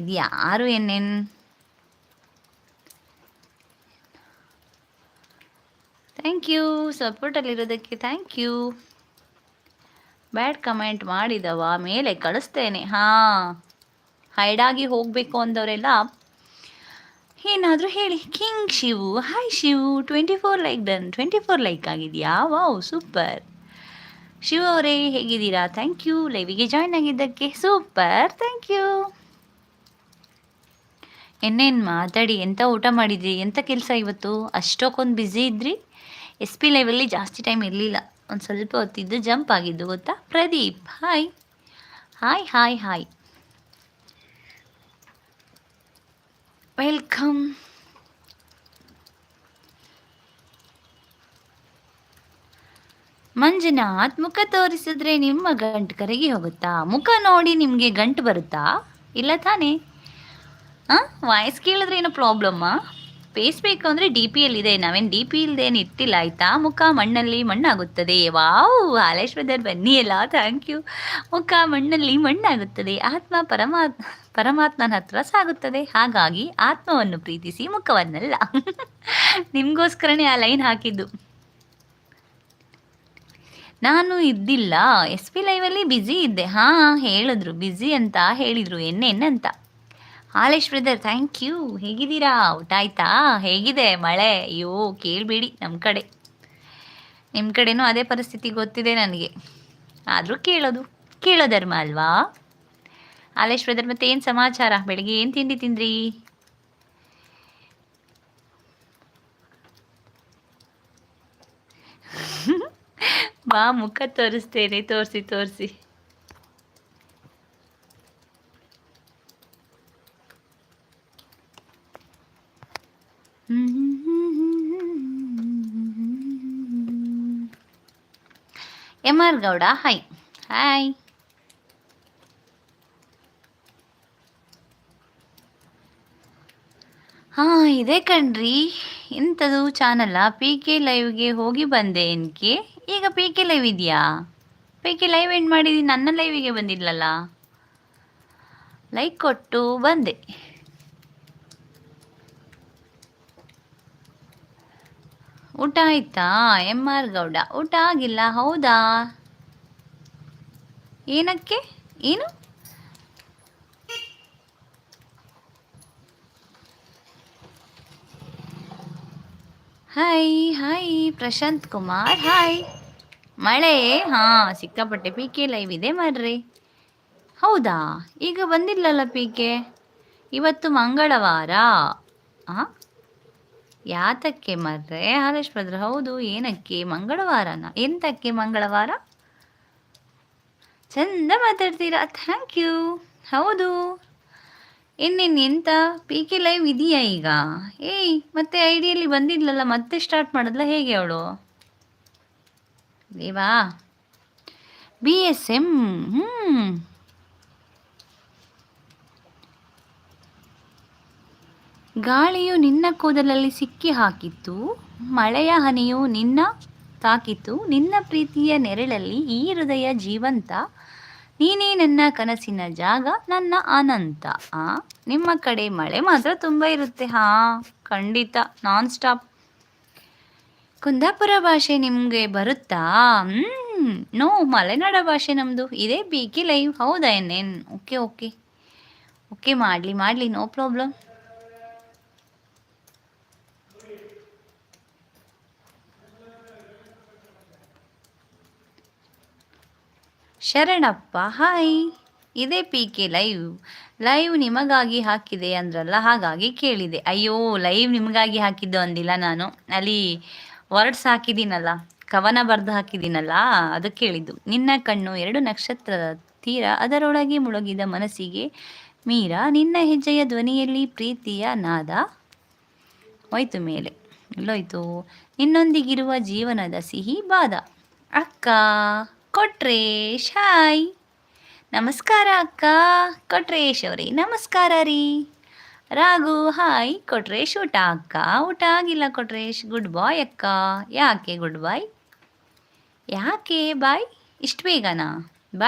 ಇದು ಯಾರು ಏನೇನು? ಥ್ಯಾಂಕ್ ಯು ಸಪೋರ್ಟಲ್ಲಿರೋದಕ್ಕೆ ಥ್ಯಾಂಕ್ ಯು ಬ್ಯಾಡ್ ಕಮೆಂಟ್ ಮಾಡಿದವ, ಮೇಲೆ ಕಳಿಸ್ತೇನೆ. ಹಾಂ ಹೈಡಾಗಿ ಹೋಗಬೇಕು ಅಂದವರೆಲ್ಲ. ಏನಾದರೂ ಹೇಳಿ. King Shivu hi Shivu twenty four like done twenty four like ಆಗಿದೆಯಾ? ವಾವ್ ಸೂಪರ್ ಶಿವ ಅವರೇ, ಹೇಗಿದ್ದೀರಾ? ಥ್ಯಾಂಕ್ ಯು ಲೈವಿಗೆ ಜಾಯ್ನ್ ಆಗಿದ್ದಕ್ಕೆ. ಸೂಪರ್ ಥ್ಯಾಂಕ್ ಯು ಎನ್ನೇನು ಮಾತಾಡಿ ಎಂಥ ಊಟ ಮಾಡಿದ್ರಿ ಎಂಥ ಕೆಲಸ ಇವತ್ತು? ಅಷ್ಟೊಕ್ಕೊಂದು ಬ್ಯುಸಿ ಇದ್ರಿ? ಎಸ್ ಪಿ ಲೈವಲ್ಲಿ ಜಾಸ್ತಿ ಟೈಮ್ ಇರಲಿಲ್ಲ. ಒಂದು ಸ್ವಲ್ಪ ಹೊತ್ತಿದ್ದು ಜಂಪ್ ಆಗಿದ್ದು, ಗೊತ್ತಾ? Pradeep hi hi hi hi welcome Manjunath ಮುಖ ತೋರಿಸಿದ್ರೆ ನಿಮ್ಮ ಗಂಟು ಕರಗಿ ಹೋಗುತ್ತಾ? ಮುಖ ನೋಡಿ ನಿಮಗೆ ಗಂಟು ಬರುತ್ತಾ? ಇಲ್ಲ ತಾನೇ? ಹಾಂ ವಾಯ್ಸ್ ಕೇಳಿದ್ರೆ ಏನೋ ಪ್ರಾಬ್ಲಮ್ಮಾ ಪೇಸ್ ಬೇಕು ಅಂದರೆ ಡಿ ಪಿ ಇದೆ ನಾವೇನು ಡಿ ಪಿ ಇಲ್ಲದೇನು ಇಟ್ಟಿಲ್ಲ, ಆಯಿತಾ? ಮುಖ ಮಣ್ಣಲ್ಲಿ ಮಣ್ಣಾಗುತ್ತದೆ. ವಾವ್! ಹಾಲೇಶ್ವರ್ ಬನ್ನಿ ಅಲ್ಲ ಥ್ಯಾಂಕ್ ಯು ಮುಖ ಮಣ್ಣಲ್ಲಿ ಮಣ್ಣಾಗುತ್ತದೆ. ಆತ್ಮ ಪರಮಾತ್ ಪರಮಾತ್ಮನ ಹತ್ರ ಸಾಗುತ್ತದೆ. ಹಾಗಾಗಿ ಆತ್ಮವನ್ನು ಪ್ರೀತಿಸಿ ಮುಖವನ್ನಲ್ಲ. ನಿಮಗೋಸ್ಕರನೇ ಆ ಲೈನ್ ಹಾಕಿದ್ದು. ನಾನು ಇದ್ದಿಲ್ಲ. ಎಸ್ ಪಿ ಲೈವಲ್ಲಿ ಬ್ಯುಸಿ ಇದ್ದೆ. ಹಾಂ ಹೇಳಿದ್ರು. ಬ್ಯುಸಿ ಅಂತ ಹೇಳಿದರು. ಎನ್ನೆನ್ನಂತ ಹಾಲೇಶ್ ಬ್ರದರ್ ಥ್ಯಾಂಕ್ ಯು ಹೇಗಿದ್ದೀರಾ? ಊಟ ಆಯ್ತಾ? ಹೇಗಿದೆ ಮಳೆ? ಅಯ್ಯೋ, ಕೇಳಬೇಡಿ ನಮ್ಮ ಕಡೆ. ನಿಮ್ಮ ಕಡೆನೂ ಅದೇ ಪರಿಸ್ಥಿತಿ ಗೊತ್ತಿದೆ ನನಗೆ. ಆದರೂ ಕೇಳೋದು. ಕೇಳೋ ಧರ್ಮ ಅಲ್ವಾ? ಹಾಲೇಶ್ ಬ್ರದರ್ ಮತ್ತೆ ಏನು ಸಮಾಚಾರ? ಬೆಳಗ್ಗೆ ಏನು ತಿಂಡಿ ತಿಂದ್ರಿ? ಬಾ, ಮುಖ ತೋರಿಸ್ತೇನೆ. ತೋರಿಸಿ ತೋರಿಸಿ. M R Gowda hi hi ಹಾಂ, ಇದೆ ಕಣ್ರಿ. ಎಂಥದು ಚಾನಲ್ಲ ಪಿ ಕೆ ಲೈವ್ಗೆ ಹೋಗಿ ಬಂದೆ ಏನಕ್ಕೆ ಈಗ ಪಿ ಕೆ ಲೈವ್ ಇದೆಯಾ? ಪಿ ಕೆ ಲೈವ್ ಎಂಡ್ ಮಾಡಿದ್ದೀನಿ ನನ್ನ ಲೈವಿಗೆ ಬಂದಿಲ್ಲಲ್ಲ ಲೈಕ್ ಕೊಟ್ಟು ಬಂದೆ. ಊಟ ಆಯ್ತಾ? M R Gowda. ಊಟ ಆಗಿಲ್ಲ, ಹೌದಾ? ಏನಕ್ಕೆ? ಏನು? Hi hi Prashant Kumar hi ಮಳೆ? ಹಾಂ, ಸಿಕ್ಕಾಪಟ್ಟೆ ಪಿ ಕೆ ಲೈವ್ ಇದೆ ಮರ್ರಿ ಹೌದಾ? ಈಗ ಬಂದಿಲ್ಲಲ್ಲ ಪಿ ಕೆ ಇವತ್ತು ಮಂಗಳವಾರ. ಹಾಂ ಯಾತಕ್ಕೆ ಮರ್ರೆ? ಹರೇಶ್ ಭದ್ರ ಹೌದು. ಏನಕ್ಕೆ? ಮಂಗಳವಾರನ? ಎಂತಕ್ಕೆ ಮಂಗಳವಾರ? ಚಂದ ಮಾತಾಡ್ತೀರಾ? Thank you. ಹೌದು. ಇನ್ನೇನು ಎಂತ? ಪಿ ಕೆ ಲೈವ್ ಇದೆಯಾ ಈಗ? ಏಯ್, ಮತ್ತೆ ಐಡಿಯಲ್ಲಿ ಬಂದಿದ್ಲಲ್ಲ, ಮತ್ತೆ ಸ್ಟಾರ್ಟ್ ಮಾಡಿದ್ಲ ಹೇಗೆ ಅವಳು? ದೇವಾ. ಬಿ ಎಸ್ ಎಂ ಹ್ಞೂ ಗಾಳಿಯು ನಿನ್ನ ಕೂದಲಲ್ಲಿ ಸಿಕ್ಕಿ ಹಾಕಿತ್ತು, ಮಳೆಯ ಹನಿಯು ನಿನ್ನ ತಾಕಿತು ನಿನ್ನ ಪ್ರೀತಿಯ ನೆರಳಲ್ಲಿ ಈ ಹೃದಯ ಜೀವಂತ. ನೀನೇ ನನ್ನ ಕನಸಿನ ಜಾಗ, ನನ್ನ ಅನಂತ. ಆ, ನಿಮ್ಮ ಕಡೆ ಮಳೆ ಮಾತ್ರ ತುಂಬ ಇರುತ್ತೆ. ಹಾ, ಖಂಡಿತ ನಾನ್ ಸ್ಟಾಪ್ ಕುಂದಾಪುರ ಭಾಷೆ ನಿಮಗೆ ಬರುತ್ತಾ? ನೋ, ಮಲೆನಾಡ ಭಾಷೆ ನಮ್ಮದು ಇದೇ ಬೀಕಿ ಲೈವ್. ಹೌದಾ ಏನೇನ್ ಓಕೆ ಓಕೆ. ಓಕೆ, ಮಾಡಲಿ ಮಾಡಲಿ, ನೋ ಪ್ರಾಬ್ಲಮ್ ಶರಣಪ್ಪ, ಹಾಯ್, ಇದೇ ಪಿ ಕೆ ಲೈವ್. ಲೈವ್ ನಿಮಗಾಗಿ ಹಾಕಿದೆ ಅಂದ್ರಲ್ಲ, ಹಾಗಾಗಿ ಕೇಳಿದೆ. ಅಯ್ಯೋ, ಲೈವ್ ನಿಮಗಾಗಿ ಹಾಕಿದ್ದು ಅಂದಿಲ್ಲ ನಾನು. ಅಲ್ಲಿ ವರ್ಡ್ಸ್ ಹಾಕಿದ್ದೀನಲ್ಲ, ಕವನ ಬರೆದು ಹಾಕಿದ್ದೀನಲ್ಲ, ಅದು ಕೇಳಿದ್ದು. ನಿನ್ನ ಕಣ್ಣು ಎರಡು ನಕ್ಷತ್ರದ ತೀರ, ಅದರೊಳಗೆ ಮುಳುಗಿದ ಮನಸ್ಸಿಗೆ ಮೀರ, ನಿನ್ನ ಹೆಜ್ಜೆಯ ಧ್ವನಿಯಲ್ಲಿ ಪ್ರೀತಿಯ ನಾದ ಹೋಯ್ತು ಮೇಲೆ. ಇಲ್ಲೋಯ್ತು. ನಿನ್ನೊಂದಿಗಿರುವ ಜೀವನದ ಸಿಹಿ, ಬಾದ. ಅಕ್ಕ ಕೊಟ್ರೇಶ್ ಹಾಯ್ ನಮಸ್ಕಾರ ಅಕ್ಕ ಕೊಟ್ರೇಶ್ ಅವರೇ ನಮಸ್ಕಾರ ರೀ. ರಾಘು, ಹಾಯ್ ಕೊಟ್ರೇಶ್ ಊಟ ಅಕ್ಕ, ಊಟ ಆಗಿಲ್ಲ ಕೊಟ್ರೇಶ್ ಗುಡ್ ಬಾಯ್ ಅಕ್ಕ. ಯಾಕೆ ಗುಡ್ ಬಾಯ್? ಯಾಕೆ ಬಾಯ್? ಇಷ್ಟು ಬೇಗನಾ?